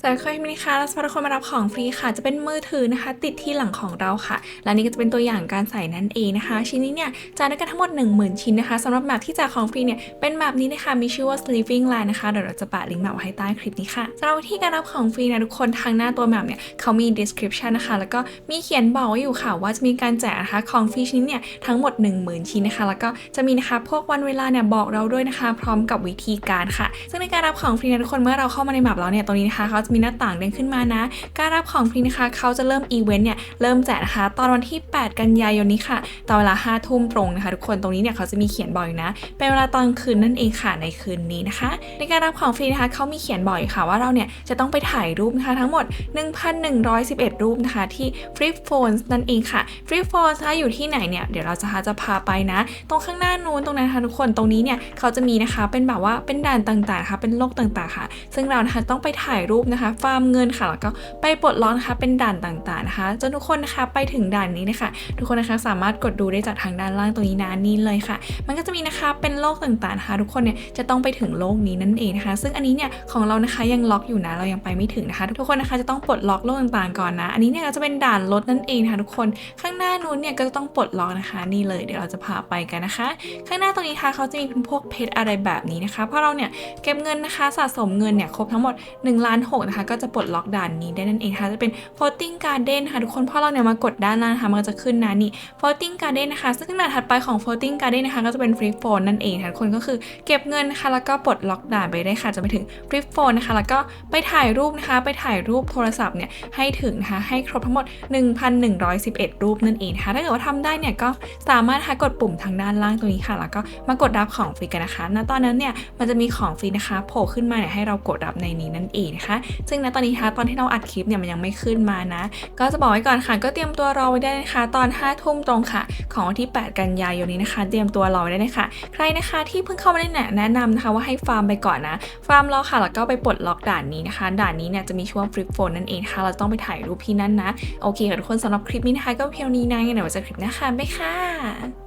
สวัสดีค่ะมินิค่ะเราจะพาทุกคนมารับของฟรีค่ะ จะเป็นมือถือนะคะ ติดที่หลังของเราค่ะ และนี่ก็จะเป็นตัวอย่างการใส่นั่นเองนะคะ ชิ้นนี้เนี่ยจะได้กันทั้งหมด 10,000 ชิ้นนะคะสำหรับแมปที่แจกของฟรีเนี่ยเป็นแบบนี้นะคะมีชื่อว่า sleeping land นะคะเดี๋ยวเราจะปะลิงก์แมปไว้ใต้คลิปนี้ค่ะสำหรับวิธีการรับของฟรีนะทุกคนทางหน้าตัวแมปเนี่ยเขามี description นะคะ แล้วก็มีเขียนบอกไว้อยู่ค่ะ ว่าจะมีการแจกนะคะของฟรีชิ้นเนี่ยทั้งหมด 10,000 ชิ้นนะคะ แล้วก็จะมีนะคะพวกวันเวลาเนี่ยบอกเราด้วยนะคะ พร้อมกับวิธีการค่ะ ซึ่งในการรับของฟรีนะทุกคนเมื่อเราเข้ามาในแมปแล้วเนี่ยตรงนี้นะคะเขาจะมีหน้าต่างเด้งขึ้นมานะ การรับของฟรีนะคะ เขาจะเริ่มอีเวนต์เนี่ยเริ่มแจกนะคะ ตอนวันที่ 8 กันยายนนี้ค่ะ ตอนเวลา5ทุ่มตรงนะคะ ทุกคนตรงนี้เนี่ยเขาจะมีเขียนบอกอยู่นะ เป็นเวลาตอนคืนนั่นเองค่ะในคืนนี้นะคะ ในการรับของฟรีนะคะเขามีเขียนบอกอยู่ค่ะว่าเราเนี่ยจะต้องไปถ่ายรูปนะคะทั้งหมด 1,111 รูปนะคะที่ Flip Phones นั่นเองค่ะ Flip Phones ถ้าอยู่ที่ไหนเนี่ยเดี๋ยวเราจะจะพาไปนะ ตรงข้างหน้านู้นตรงนั้นนะคะทุกคนตรงนี้เนี่ยเขาจะมีนะคะเป็นแบบว่าเป็นด่านต่างๆนะคะเป็นโลกต่างๆค่ะ ซึ่งเรานะคะต้องไปถ่ายรูปนะคะฟาร์มเงินค่ะแล้วก็ไปปลดล็อกนะคะเป็นด่านต่างๆนะคะจนทุกคนนะคะไปถึงด่านนี้นะคะ ทุกคนนะคะสามารถกดดูได้จากทางด้านล่างตรงนี้นะนี่เลยค่ะ มันก็จะมีนะคะเป็นโลกต่างๆนะคะ ทุกคนเนี่ยจะต้องไปถึงโลกนี้นั่นเองนะคะ ซึ่งอันนี้เนี่ยของเรานะคะยังล็อกอยู่นะเรายังไปไม่ถึงนะคะ ทุกคนนะคะจะต้องปลดล็อกโลกต่างๆก่อนนะอันนี้เนี่ยก็จะเป็นด่านรถนั่นเองนะคะทุกคนข้างหน้านู้นเนี่ยก็จะต้องปลดล็อกนะคะ นี่เลยเดี๋ยวเราจะพาไปกันนะคะ ข้างหน้าตรงนี้ค่ะเขาจะมีเป็นพวกเพชรอะไรแบบนี้นะคะเพราะเราเนี่ยเก็บเงินนะคะสะสมเงินเนี่ยครบทั้งหมด1ล้าน6นะคะ ก็จะปลดล็อกด่านนี้ได้นั่นเองค่ะจะเป็น floating garden ค่ะทุกคนพอเราเนี่ยมากดด้านล่างนะคะมันก็จะขึ้นนะนี่ floating garden นะคะ ซึ่งด่านถัดไปของ floating garden นะคะ ก็จะเป็น free phone นั่นเองค่ะทุกคนก็คือเก็บเงินนะคะแล้วก็ปลดล็อกด่านไปได้ค่ะจะไปถึง free phone นะคะ แล้วก็ไปถ่ายรูปนะคะ ไปถ่ายรูปโทรศัพท์เนี่ยให้ถึงนะคะให้ครบทั้งหมด 1,111 รูปนั่นเองนะคะถ้าเกิดว่าทำได้เนี่ยก็สามารถนะคะกดปุ่มทางด้านล่างตรงนี้ค่ะ แล้วก็มากดรับของฟรีกันนะคะณตอนนั้นเนี่ยมันจะมีของฟรีนะคะโผล่ขึ้นมาเนี่ยให้เรากดรับในนี้นั่นเองนะคะซึ่งณตอนนี้นะคะตอนที่เราอัดคลิปเนี่ยมันยังไม่ขึ้นมานะ ก็จะบอกไว้ก่อนค่ะ ก็เตรียมตัวรอไว้ได้นะคะ ตอน5ทุ่มตรงค่ะ ของวันที่ 8 กันยายนนี้นะคะ เตรียมตัวรอไว้ได้เลยค่ะใครนะคะที่เพิ่งเข้ามาเล่นเนี่ยแนะนำนะคะว่าให้ฟาร์มไปก่อนนะ ฟาร์มรอค่ะ แล้วก็ไปปลดล็อกด่านนี้นะคะ ด่านนี้เนี่ยจะมีช่วงฟลิปโฟนนั่นเองค่ะเราต้องไปถ่ายรูปที่นั่นนะ โอเคค่ะทุกคนสำหรับคลิปนี้นะคะก็เพียงนี้นะงั้นเดี๋ยวไว้เจอคลิปหน้าค่ะบ๊ายค่ะ